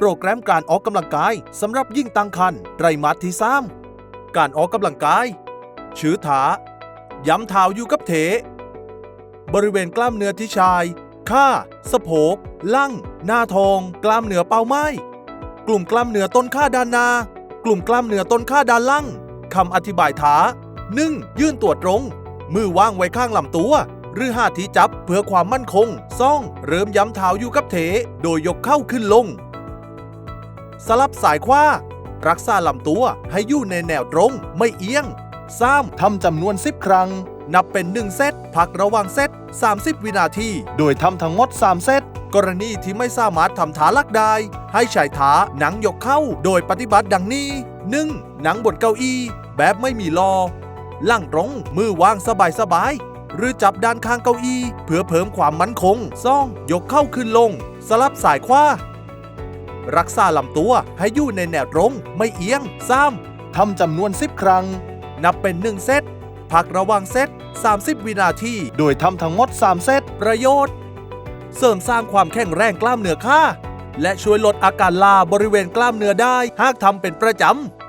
โปรแกรมการออกกำลังกายสำหรับยิ่งตั้งคันไตรมาสที่ 3 การออกกำลังกาย ชือถา ย้ำเท้าอยู่กับเถ บริเวณกล้ามเนื้อที่ชาย ข้า สะโพก ลั่ง หน้าทอง กล้ามเนื้อเป้าไม้ กลุ่มกล้ามเนื้อต้นข้าด้านหน้า กลุ่มกล้ามเนื้อต้นข้าด้านล่างคำอธิบายถา 1. ยื่นตัวตรง มือวางไว้ข้างลำตัว หรือหาทีจับเพื่อความมั่นคงซ่อง เริ่มย้ำเท้าอยู่กับเถ โดยยกเข้าขึ้นลง สลับสายขวารักษาลำตัวให้อยู่ในแนวตรงไม่เอียง 3. ทำจำนวน 10 ครั้ง นับเป็น 1 เซต พักระหว่างเซต 30 วินาที โดยทำทั้งหมด 3 เซต กรณีที่ไม่สามารถทำขาลักได้ ให้ใช้ขาหนังยกเข้า โดยปฏิบัติดังนี้ 1. หนังบนเก้าอี้ แบบไม่มีลอล่างตรง มือวางสบายสบายๆหรือจับด้านข้างเก้าอี้ เพื่อเพิ่มความมั่นคงซ่อง ยกเข้าขึ้นลง สลับสายขวา รักษาลำตัวให้อยู่ในแนวตรง ไม่เอียง 3. ทำจำนวน 10 ครั้ง นับเป็น 1 เซต พักระหว่างเซต 30 วินาที โดยทำทั้งหมด 3 เซต ประโยชน์ เสริมสร้างความแข็งแรงกล้ามเนื้อข้าและช่วยลดอาการลาบริเวณกล้ามเนื้อได้ หากทำเป็นประจำ